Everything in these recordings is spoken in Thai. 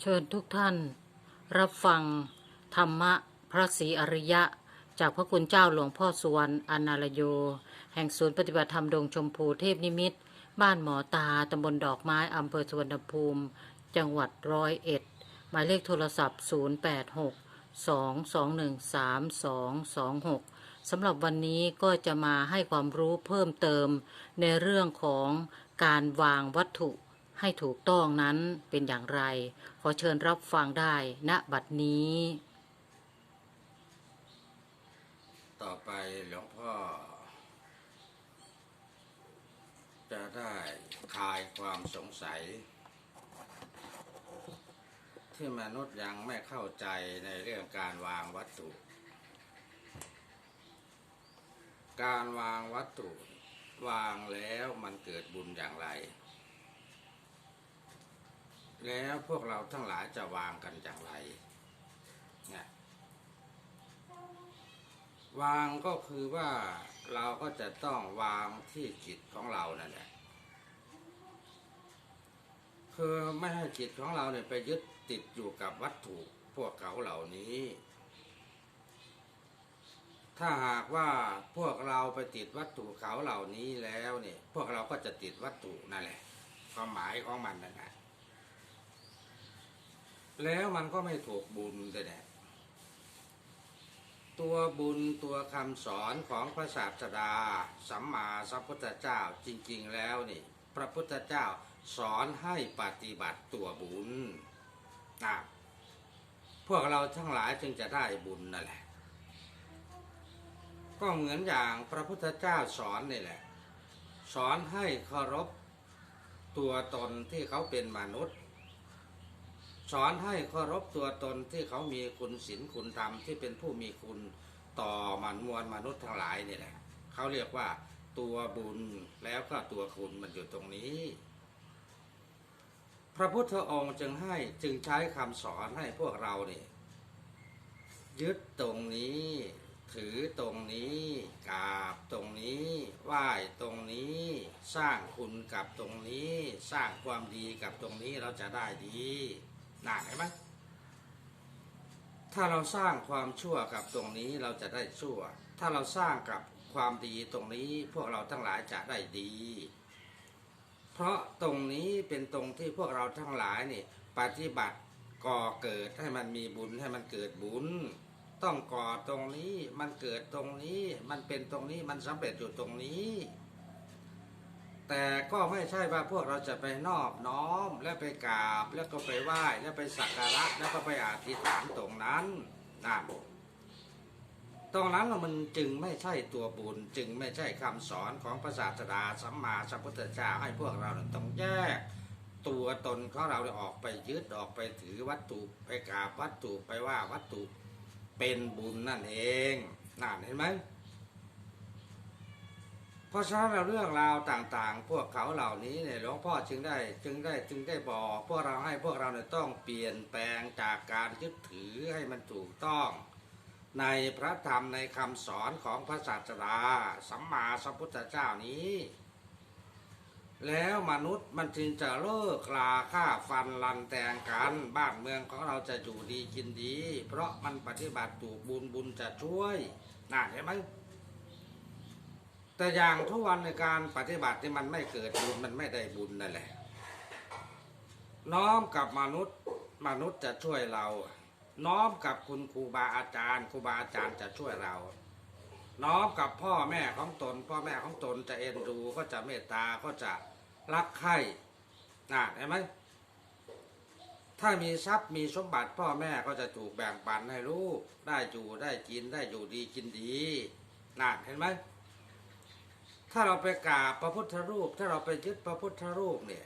เชิญทุกท่าน รับฟัง ธรรมะพระศรีอริยะ จากพระคุณเจ้าหลวงพ่อสุวรรณอนาลโย แห่งศูนย์ปฏิบัติธรรมดงชมพูเทพนิมิตร บ้านหมอตาตำบลดอกไม้อำเภอสุวรรณภูมิ จังหวัดร้อยเอ็ด หมายเลขโทรศัพท์ 086 221 3226 สำหรับวันนี้ก็จะมาให้ความรู้เพิ่มเติมในเรื่องของการวางวัตถุ ให้ถูกต้องนั้นเป็นอย่างไร ขอเชิญรับฟังได้ณบัดนี้ ต่อไปหลวงพ่อ จะได้คลายความสงสัย ที่มนุษย์ยังไม่เข้าใจในเรื่องการวางวัตถุ การวางวัตถุวางแล้วมันเกิดบุญอย่างไร แล้วพวกเราทั้งหลายจะวางกันอย่างไรเนี่ยวางก็คือว่าเราก็จะต้องวางที่จิตของเรานั่นแหละคือไม่ให้จิตของเราเนี่ยไปยึดติดอยู่กับวัตถุพวกเขาเหล่านี้ ถ้าหากว่าพวกเราไปติดวัตถุเขาเหล่านี้แล้วเนี่ย พวกเราก็จะติดวัตถุนั่นแหละความหมายของมันนั่นแหละ แล้วมันก็ไม่ถูกบุญแต่แน่ตัวบุญตัวคำสอนของพระศาสดา สัมมาสัมพุทธเจ้าจริง ๆ แล้วนี่พระพุทธเจ้าสอนให้ปฏิบัติตัวบุญนะพวกเราทั้งหลายจึงจะได้บุญนั่นแหละ ก็เหมือนอย่างพระพุทธเจ้าสอนนี่แหละ สอนให้เคารพตัวตนที่เขาเป็นมนุษย์ สอนให้เคารพตัวตนที่เขามีคุณศีลคุณธรรมที่เป็นผู้มีคุณต่อมันมวลมนุษย์ทั้งหลายนี่แหละเขาเรียกว่าตัวบุญแล้วก็ตัวคุณมันอยู่ตรงนี้ พระพุทธองค์จึงให้จึงใช้คำสอนให้พวกเราเนี่ยยึดตรงนี้ถือตรงนี้กราบตรงนี้ไหว้ตรงนี้ สร้างคุณกับตรงนี้ สร้างความดีกับตรงนี้เราจะได้ดี น่าเห็นไหมถ้าเราสร้างความชั่วกับตรงนี้เราจะได้ชั่ว ถ้าเราสร้างกับความดีตรงนี้พวกเราทั้งหลายจะได้ดี เพราะตรงนี้เป็นตรงที่พวกเราทั้งหลายนี่ปฏิบัติก่อเกิดให้มันมีบุญให้มันเกิดบุญ ต้องก่อตรงนี้มันเกิดตรงนี้ มันเป็นตรงนี้มันสำเร็จอยู่ตรงนี้ แต่ก็ไม่ใช่ว่าพวกเราจะไปนอบน้อมและไปกราบแล้วก็ไปไหว้แล้วไปสักการะแล้วก็ไปอธิษฐานตรงนั้นนะตรงนั้นมันจึงไม่ใช่ตัวบุญจึงไม่ใช่คำสอนของพระศาสดาสัมมาสัมพุทธเจ้าให้พวกเราต้องแยก ตัวตนของเราออกไปยึดออกไปถือวัตถุไปกราบวัตถุไปว่าวัตถุเป็นบุญนั่นเองน่าเห็นไหม เพราะฉะนั้นเรื่องราวต่างๆ พวกเขาเหล่านี้เนี่ยหลวงพ่อจึงได้จึงได้จึงได้บอก พวกเราให้พวกเราเนี่ยต้องเปลี่ยนแปลงจากการยึดถือให้มันถูกต้อง ในพระธรรมในคำสอนของพระศาสดาสัมมาสัมพุทธเจ้านี้ แล้วมนุษย์มันจึงจะเลิกลาฆ่าฟันลันแตงกันบ้านเมืองของเราจะอยู่ดีกินดี เพราะมันปฏิบัติถูกบุญบุญจะช่วยน่าเห็นไหม แต่อย่างทุกวันในการปฏิบัติที่มันไม่เกิดบุญมันไม่ได้บุญนั่นแหละ น้อมกับมนุษย์มนุษย์จะช่วยเรา น้อมกับคุณครูบาอาจารย์ครูบาอาจารย์จะช่วยเรา น้อมกับพ่อแม่ของตน พ่อแม่ของตนจะเอ็นดูก็จะเมตตาก็จะรักใคร่นะเห็นไหมถ้ามีทรัพย์มีสมบัติพ่อแม่ก็จะถูกแบ่งปันให้ลูกได้อยู่ได้กินได้อยู่ดีกินดีนะเห็นไหม ถ้าเราไปกราบพระพุทธรูป ถ้าเราไปยึดพระพุทธรูปเนี่ย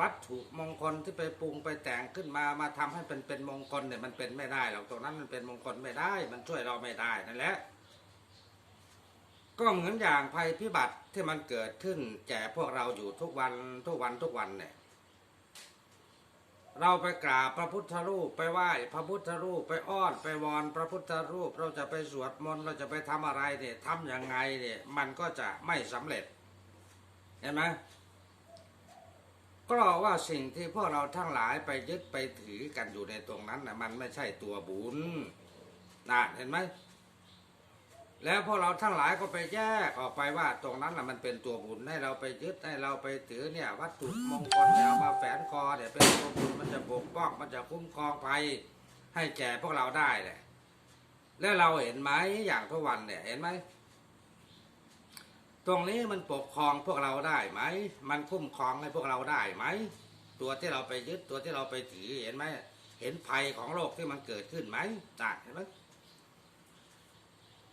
วัตถุมงคลที่ไปปรุงไปแต่งขึ้นมามาทำให้เป็นเป็นมงคลเนี่ยมันเป็นไม่ได้หรอกตรงนั้นมันเป็นมงคลไม่ได้ มันช่วยเราไม่ได้นั่นแหละก็เหมือนอย่างภัยพิบัติที่มันเกิดขึ้นแก่พวกเราอยู่ทุกวันทุกวันทุกวันเนี่ย เราไปกราบพระพุทธรูปไปไหว้พระพุทธรูปไปอ้อนไปวอนพระพุทธรูป เราจะไปสวดมนต์เราจะไปทำอะไรเนี่ยทำยังไงเนี่ยมันก็จะไม่สำเร็จเห็นไหมก็ว่าสิ่งที่พวกเราทั้งหลายไปยึดไปถือกันอยู่ในตรงนั้นนะมันไม่ใช่ตัวบุญนะเห็นไหม แล้วพวกเราทั้งหลายก็ไปแยกออกไปว่าตรงนั้นน่ะมันเป็นตัวบุญให้เราไปยึดให้เราไปถือเนี่ย วัตถุมงคลเนี่ยามาแฝนคอเนี่ยเป็นตัวบุญมันจะปกป้องมันจะคุ้มครองภัยให้แก่พวกเราได้เลยแล้วเราเห็นไหมอย่างทุกวันเนี่ยเห็นไหมตรงนี้มันปกครองพวกเราได้ไหม มันคุ้มครองให้พวกเราได้ไหม ตัวที่เราไปยึดตัวที่เราไปถือเห็นไหมเห็นภัยของโลกที่มันเกิดขึ้นไหมจ้ะเห็นไหม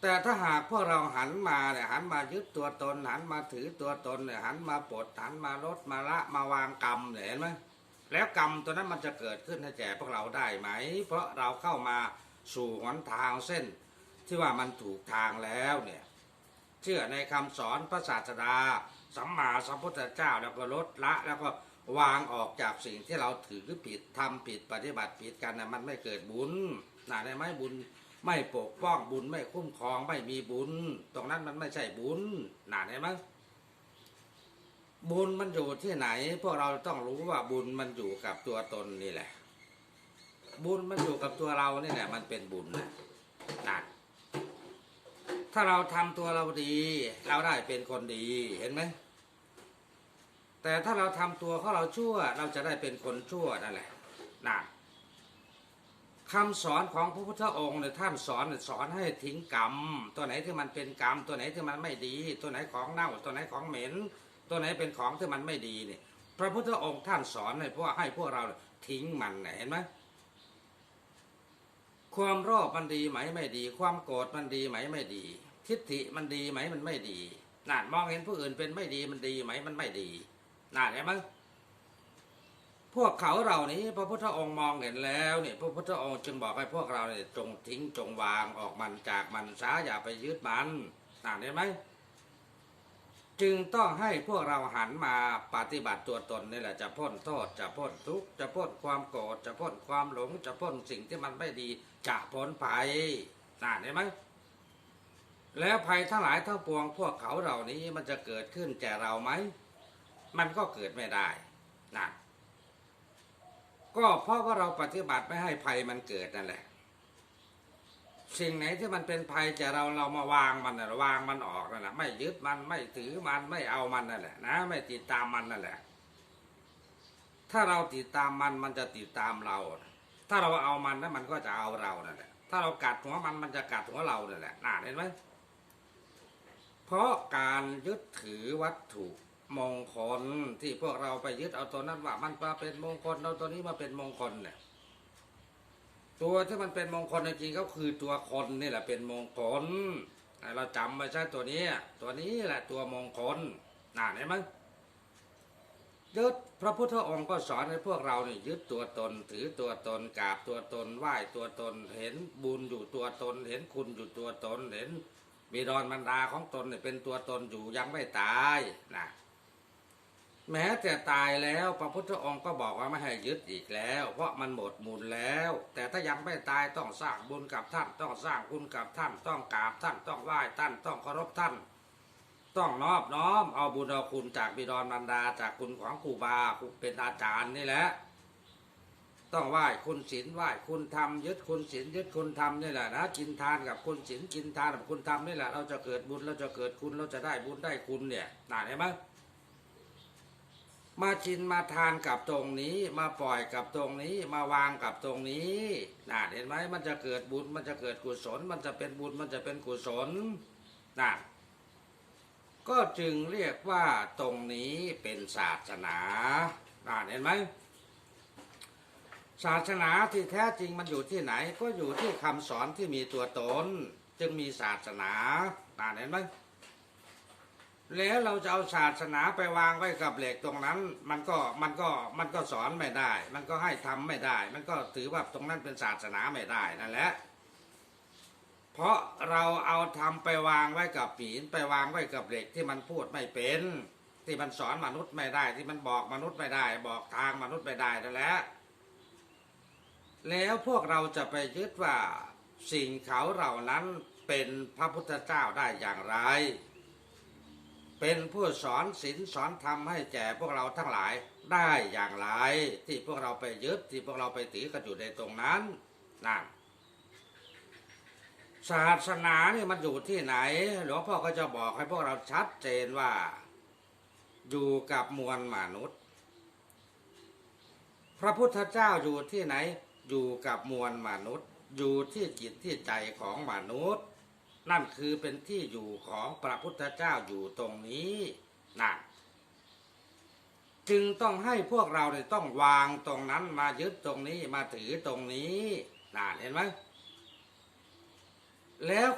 แต่ถ้าหากพวกเราหันมาเนี่ยหันมายึดตัวตน หันมาถือตัวตนเนี่ยหันมาปลดหันมาลดมาละมาวางกรรมเนี่ยเห็นไหมแล้วกรรมตัวนั้นมันจะเกิดขึ้นให้แก่พวกเราได้ไหม เพราะเราเข้ามาสู่หนทางเส้น ที่ว่ามันถูกทางแล้วเนี่ยเชื่อในคำสอนพระศาสดาสัมมาสัมพุทธเจ้าแล้วก็ลดละแล้วก็วางออกจากสิ่งที่เราถือผิดทำผิดปฏิบัติผิดกันนะมันไม่เกิดบุญนะได้ไหมบุญ ไม่ปกป้องบุญไม่คุ้มครองไม่มีบุญ ตรงนั้นมันไม่ใช่บุญน่าเห็นไหมบุญมันอยู่ที่ไหน พวกเราต้องรู้ว่าบุญมันอยู่กับตัวตนนี่แหละ บุญมันอยู่กับตัวเรานี่แหละ มันเป็นบุญนะนะถ้าเราทำตัวเราดี เราได้เป็นคนดีเห็นไหมแต่ถ้าเราทำตัวของเราชั่ว เราจะได้เป็นคนชั่วนั่นแหละนะ คำสอนของพระพุทธองค์เนี่ยท่านสอนสอนให้ทิ้งกรรม ตัวไหนที่มันเป็นกรรม ตัวไหนที่มันไม่ดี ตัวไหนของเน่า ตัวไหนของเหม็น ตัวไหนเป็นของที่มันไม่ดีเนี่ยพระพุทธองค์ท่านสอนให้พวกให้พวกเราทิ้งมันน่ะเห็นไหมความโลภมันดีไหมไม่ดี ความโกรธมันดีไหมไม่ดี ทิฏฐิมันดีไหมมันไม่ดีน่านมองเห็นผู้อื่นเป็นไม่ดีมันดีไหมมันไม่ดีน่านเห็นไหม พวกเขาเหล่านี้พระพุทธองค์มองเห็นแล้วเนี่ยพระพุทธองค์จึงบอกให้พวกเราเนี่ยจงทิ้งจงวางออกมันจากมันซาอย่าไปยึดมันอ่านเห็นไหมจึงต้องให้พวกเราหันมาปฏิบัติตัวตนนี่แหละจะพ้นโทษจะพ้นทุกข์จะพ้นความโกรธจะพ้นความหลง จะพ้นสิ่งที่มันไม่ดีจะพ้นภัยอ่านเห็นไหมแล้วภัยทั้งหลายทั้งปวงพวกเขาเหล่านี้มันจะเกิดขึ้นแก่เราไหม มันก็เกิดไม่ได้นะ ก็เพราะว่าเราปฏิบัติไม่ให้ภัยมันเกิดนั่นแหละ สิ่งไหนที่มันเป็นภัยจะเราเรามาวางมันนะวางมันออกนั่นแหละไม่ยึดมันไม่ถือมันไม่เอามันนั่นแหละนะ ไม่ติดตามมันนั่นแหละ ถ้าเราติดตามมันมันจะติดตามเรา ถ้าเราเอามันแล้วมันก็จะเอาเรานั่นแหละถ้าเรากัดหัวมันมันจะกัดหัวเรานั่นแหละน่าเห็นไหมเพราะการยึดถือวัตถุ มงคลที่พวกเราไปยึดเอาตัวนั้นว่ามันมาเป็นมงคลเอาตัวนี้มาเป็นมงคลเนี่ยตัวที่มันเป็นมงคลจริงก็คือตัวคนนี่แหละเป็นมงคลเราจำไว้ใช่ตัวนี้ ตัวนี้แหละตัวมงคลน่าเห็นไหมยึดพระพุทธองค์ก็สอนให้พวกเราเนี่ยยึดตัวตนถือตัวตนกราบตัวตนไหว้ตัวตนเห็นบุญอยู่ตัวตน เห็นคุณอยู่ตัวตนเห็นบิดรบรรดาของตนเนี่ยเป็นตัวตนอยู่ยังไม่ตายนะ แม้แต่ตายแล้วพระพุทธองค์ก็บอกว่าไม่ให้ยึดอีกแล้ว เพราะมันหมดมูลแล้ว แต่ถ้ายังไม่ตายต้องสร้างบุญกับท่าน ต้องสร้างคุณกับท่าน ต้องกราบท่านต้องไหว้ท่านต้องเคารพท่าน ต้องนอบน้อมเอาบุญเอาคุณจากบิดรบรรดาจากคุณของครูบาครูเป็นอาจารย์นี่แหละต้องไหว้คุณศีลไหว้คุณธรรมยึดคุณศีลยึดคุณธรรมนี่แหละนะกินทานกับคุณศีลกินทานกับคุณธรรมนี่แหละเราจะเกิดบุญเราจะเกิดคุณเราจะได้บุญได้คุณเนี่ยน่าเห็นไหม มาชินมาทานกับตรงนี้ มาปล่อยกับตรงนี้ มาวางกับตรงนี้น่ะเห็นไหมมันจะเกิดบุญมันจะเกิดกุศล มันจะเป็นบุญมันจะเป็นกุศลน่ะก็จึงเรียกว่าตรงนี้เป็นศาสนาน่ะเห็นไหมศาสนาที่แท้จริงมันอยู่ที่ไหน ก็อยู่ที่คำสอนที่มีตัวตน จึงมีศาสนาน่ะเห็นไหม แล้วเราจะเอาศาสนาไปวางไว้กับเหล็กตรงนั้น มันก็มันก็มันก็สอนไม่ได้ มันก็ให้ทำไม่ได้ มันก็ถือว่าตรงนั้นเป็นศาสนาไม่ได้นั่นแหละเพราะเราเอาทำไปวางไว้กับผีนไปวางไว้กับเหล็กที่มันพูดไม่เป็น ที่มันสอนมนุษย์ไม่ได้ ที่มันบอกมนุษย์ไม่ได้ บอกทางมนุษย์ไม่ได้นั่นแหละแล้วพวกเราจะไปยึดว่าสิ่งเขาเหล่านั้นเป็นพระพุทธเจ้าได้อย่างไร เป็นผู้สอนศีลสอนธรรมให้แก่พวกเราทั้งหลายได้อย่างไร ที่พวกเราไปยึดที่พวกเราไปถือกันอยู่ในตรงนั้นนั่นศาสนานี่มันอยู่ที่ไหน หลวงพ่อก็จะบอกให้พวกเราชัดเจนว่า อยู่กับมวลมนุษย์ พระพุทธเจ้าอยู่ที่ไหน อยู่กับมวลมนุษย์ อยู่ที่จิตที่ใจของมนุษย์ นั่นคือเป็นที่อยู่ของพระพุทธเจ้าอยู่ตรงนี้นะจึงต้องให้พวกเราเนี่ยต้องวางตรงนั้นมายึดตรงนี้มาถือตรงนี้นะเห็นไหมแล้ว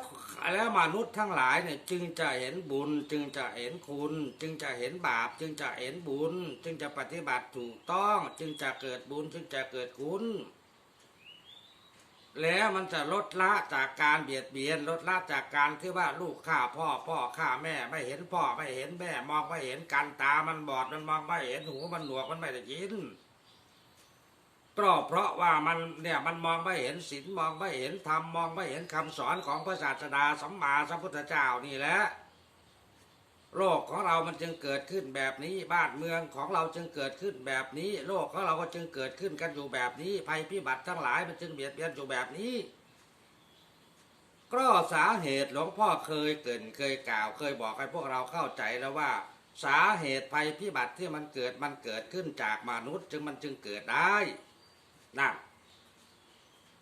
แล้วมนุษย์ทั้งหลายเนี่ยจึงจะเห็นบุญ จึงจะเห็นคุณ จึงจะเห็นบาป จึงจะเห็นบุญ จึงจะปฏิบัติถูกต้อง จึงจะเกิดบุญ จึงจะเกิดคุณ แล้วมันจะลดละจากการเบียดเบียน ลดละจากการที่ว่าลูกฆ่าพ่อพ่อฆ่าแม่ไม่เห็นพ่อไม่เห็นแม่มองไม่เห็นกันตามันบอดมันมองไม่เห็นหูมันหนวกมันไม่ได้ยินก็เพราะว่ามันเนี่ยมันมองไม่เห็นศีลมองไม่เห็นธรรมมองไม่เห็นคำสอนของพระศาสดาสัมมาสัมพุทธเจ้านี่แหละ โลกของเรามันจึงเกิดขึ้นแบบนี้ บ้านเมืองของเราจึงเกิดขึ้นแบบนี้ โลกของเราก็จึงเกิดขึ้นกันอยู่แบบนี้ ภัยพิบัติทั้งหลายมันจึงเบียดเบียนอยู่แบบนี้ ก็สาเหตุหลวงพ่อเคยเกินเคยกล่าว เคยบอกให้พวกเราเข้าใจแล้วว่า สาเหตุภัยพิบัติที่มันเกิดมันเกิดขึ้นจากมนุษย์ จึงมันจึงเกิดได้นั่น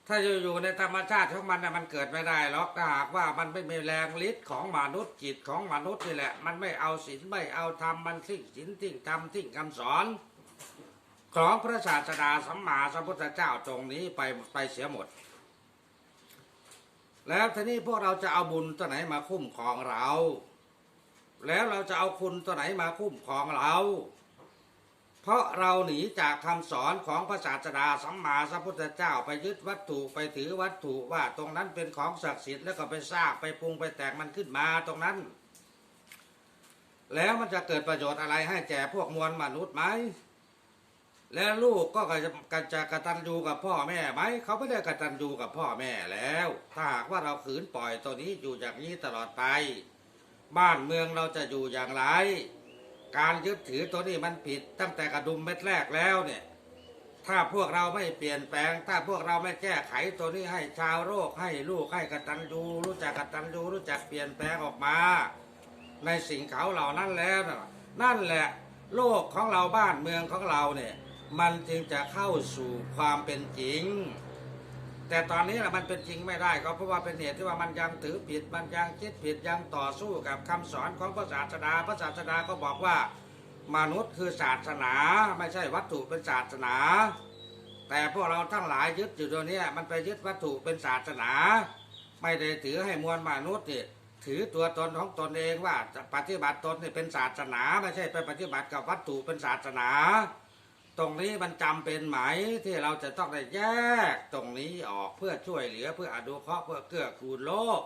ถ้าอยู่ในธรรมชาติของมันน่ะมันเกิดไม่ได้หรอกถ้าหากว่ามันไม่มีแรงฤทธิ์ของมนุษย์จิตของมนุษย์นี่แหละ มันไม่เอาศีลไม่เอาธรรมมันทิ้งศีลทิ้งธรรมทิ้งคำสอน ของพระศาสดาสัมมาสัมพุทธเจ้าตรงนี้ไปไปเสียหมด แล้วทีนี้พวกเราจะเอาบุญตัวไหนมาคุ้มครองเรา แล้วเราจะเอาคุณตัวไหนมาคุ้มครองเรา เพราะเราหนีจากคำสอนของพระศาสดาสัมมาสัมพุทธเจ้าไปยึดวัตถุไปถือวัตถุว่าตรงนั้นเป็นของศักดิ์สิทธิ์แล้วก็ไปสร้างไปปรุงไปแต่งมันขึ้นมาตรงนั้น แล้วมันจะเกิดประโยชน์อะไรให้แก่พวกมวลมนุษย์ไหมแล้วลูกก็จะจะจะกตัญญูกับพ่อแม่ไหมเขาไม่ได้กระตัญญูกับพ่อแม่แล้ว ถ้าหากว่าเราขืนปล่อยตัวนี้อยู่อย่างนี้ตลอดไป บ้านเมืองเราจะอยู่อย่างไร การยึดถือตัวนี้มันผิดตั้งแต่กระดุมเม็ดแรกแล้วเนี่ย ถ้าพวกเราไม่เปลี่ยนแปลง ถ้าพวกเราไม่แก้ไขตัวนี้ให้ชาวโลกให้ลูกให้กตัญญูรู้จักกตัญญูรู้จักเปลี่ยนแปลงออกมา ในสิ่งเขาเหล่านั้นแล้ว นั่นแหละโลกของเราบ้านเมืองของเราเนี่ย มันจึงจะเข้าสู่ความเป็นจริง แต่ตอนนี้นะมันเป็นจริงไม่ได้ก็เพราะว่าเป็นเหตุที่ว่ามันยังถือผิดมันยังคิดผิดยังต่อสู้กับคำสอนของพระศาสดาพระศาสดาก็บอกว่ามนุษย์คือศาสนา ไม่ใช่วัตถุเป็นศาสนา แต่พวกเราทั้งหลายยึดอยู่ตัวเนี้มันไปยึดวัตถุเป็นศาสนา ไม่ได้ถือให้มวลมนุษย์เนี่ยถือตัวตนของตนเองว่าปฏิบัติตนเนี่ยเป็นศาสนา ไม่ใช่ไปปฏิบัติกับวัตถุเป็นศาสนา ตรงนี้มันจำเป็นไหมที่เราจะต้องได้แยก ตรงนี้ออกเพื่อช่วยเหลือเพื่ออนุเคราะห์เพื่อเกื้อกูลโลก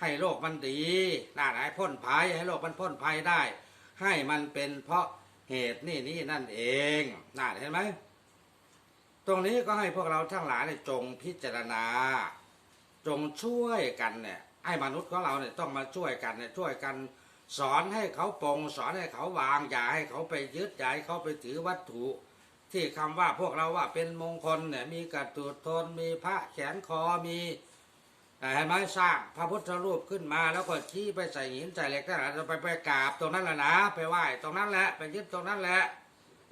ให้โลกมันดีน่าให้พ้นภัยให้โลกมันพ้นภัยได้ ให้มันเป็นเพราะเหตุนี่นี่นั่นเองน่าเห็นไหมตรงนี้ก็ให้พวกเราทั้งหลายเนี่ยจงพิจารณา จงช่วยกันเนี่ยให้มนุษย์ของเราเนี่ยต้องมาช่วยกันเนี่ยช่วยกัน สอนให้เขาปรงสอนให้เขาวางอย่าให้เขาไปยึดอย่าให้เขาไปถือวัตถุ ที่คำว่าพวกเราว่าเป็นมงคลเนี่ยมีกระตุดทนมีพระแขนคอมีเห็นไหมสร้างพระพุทธรูปขึ้นมาแล้วก็ชี้ไปใส่หินใส่เหล็กนั่นแหละจะไปไปกราบตรงนั้นแหละนะไปไหว้ตรงนั้นแหละไปยึดตรงนั้นแหละ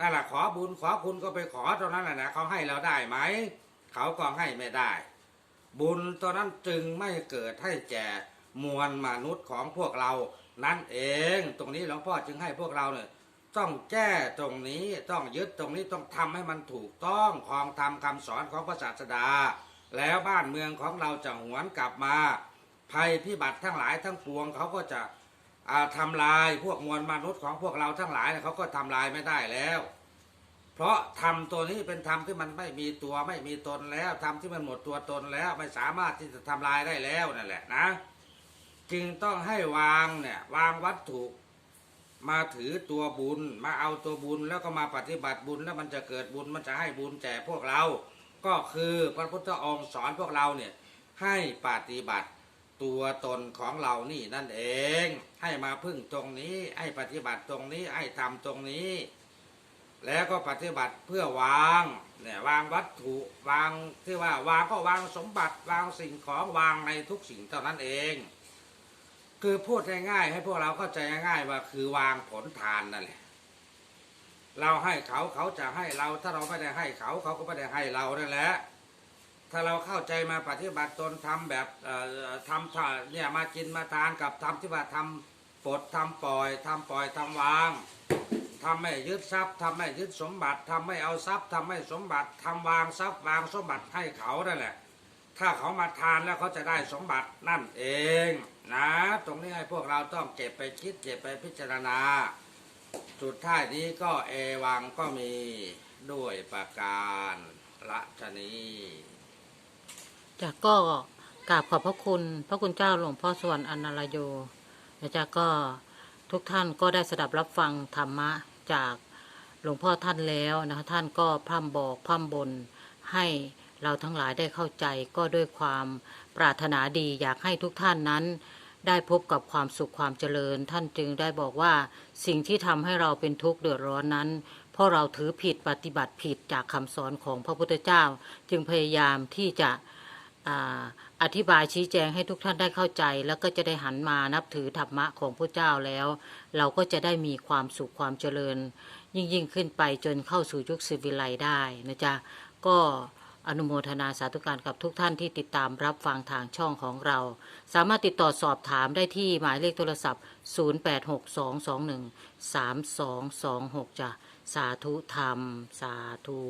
นั่นแหละขอบุญขอคุณก็ไปขอตรงนั้นแหละนะเขาให้เราได้ไหมเขาก็ให้ไม่ได้ บุญตัวนั้นจึงไม่เกิดให้แก่มวลมนุษย์ของพวกเรานั่นเอง ตรงนี้หลวงพ่อจึงให้พวกเราเนี่ย ต้องแก้ตรงนี้ต้องยึดตรงนี้ต้องทำให้มันถูกต้องคลองธรรมคำสอนของพระศาสดา แล้วบ้านเมืองของเราจะหวนกลับมา ภัยพิบัติทั้งหลายทั้งปวงเขาก็จะอ่าทำลายพวกมวลมนุษย์ของพวกเราทั้งหลายเขาก็ทำลายไม่ได้แล้ว เพราะธรรมตัวนี้เป็นธรรมที่มันไม่มีตัวไม่มีตนแล้วธรรมที่มันหมดตัวตนแล้วไม่สามารถที่จะทำลายได้แล้วนั่นแหละนะ จึงต้องให้วางเนี่ยวางวัตถุ มาถือตัวบุญ มาเอาตัวบุญแล้วก็มาปฏิบัติบุญแล้วมันจะเกิดบุญมันจะให้บุญแก่พวกเรา ก็คือพระพุทธองค์สอนพวกเราเนี่ยให้ปฏิบัติตัวตนของเรานี่นั่นเอง ให้มาพึ่งตรงนี้ ให้ปฏิบัติตรงนี้ให้ทำตรงนี้ แล้วก็ปฏิบัติเพื่อวางเนี่ยวางวัตถุวางที่ว่าวางก็วางสมบัติวางสิ่งของวางในทุกสิ่งเท่านั้นเอง คือพูดง่ายๆให้พวกเราเข้าใจง่ายๆว่าคือวางผลทานนั่นแหละเราให้เขาเขาจะให้เรา ถ้าเราไม่ได้ให้เขาเขาก็ไม่ได้ให้เรานั่นแหละถ้าเราเข้าใจมาปฏิบัติตนทำแบบทำท่าเนี่ยมากินมาทานกับทำที่ว่าทำปลดทำปล่อยทำปล่อยทำวางทำไม่ยึดทรัพย์ทำไม่ยึดสมบัติทำไม่เอาทรัพย์ทำไม่สมบัติทำวางทรัพย์วางสมบัติให้เขานั่นแหละ ถ้าเขามาทานแล้วเขาจะได้สมบัตินั่นเอง นะ ตรงนี้ให้พวกเราต้องเก็บไปคิดเก็บไปพิจารณา สุดท้ายนี้ก็เอวังก็มีด้วยประการละชนีจากก็กราบขอบพระคุณ พระคุณเจ้าหลวงพ่อสวรรค์อนาลโยนะจ๊ะก็ทุกท่านก็ได้สดับรับฟังธรรมะจากหลวงพ่อท่านแล้วนะคะท่านก็พร่ำบอกพร่ำบนให้เราทั้งหลายได้เข้าใจก็ด้วยความปรารถนาดีอยากให้ทุกท่านนั้น ได้พบกับความสุขความเจริญ ท่านจึงได้บอกว่า สิ่งที่ทำให้เราเป็นทุกข์เดือดร้อนนั้น เพราะเราถือผิดปฏิบัติผิดจากคำสอนของพระพุทธเจ้า จึงพยายามที่จะอ่าอธิบายชี้แจงให้ทุกท่านได้เข้าใจ แล้วก็จะได้หันมานับถือธรรมะของพระเจ้าแล้ว เราก็จะได้มีความสุขความเจริญ ยิ่งยิ่งขึ้นไปจนเข้าสู่ยุคสิวิไลได้นะจ๊ะก็ อนุโมทนาสาธุการกับทุกท่านที่ติดตามรับฟังทางช่องของเรา สามารถติดต่อสอบถามได้ที่หมายเลขโทรศัพท์ 0862213226จ้ะสาธุธรรม สาธุ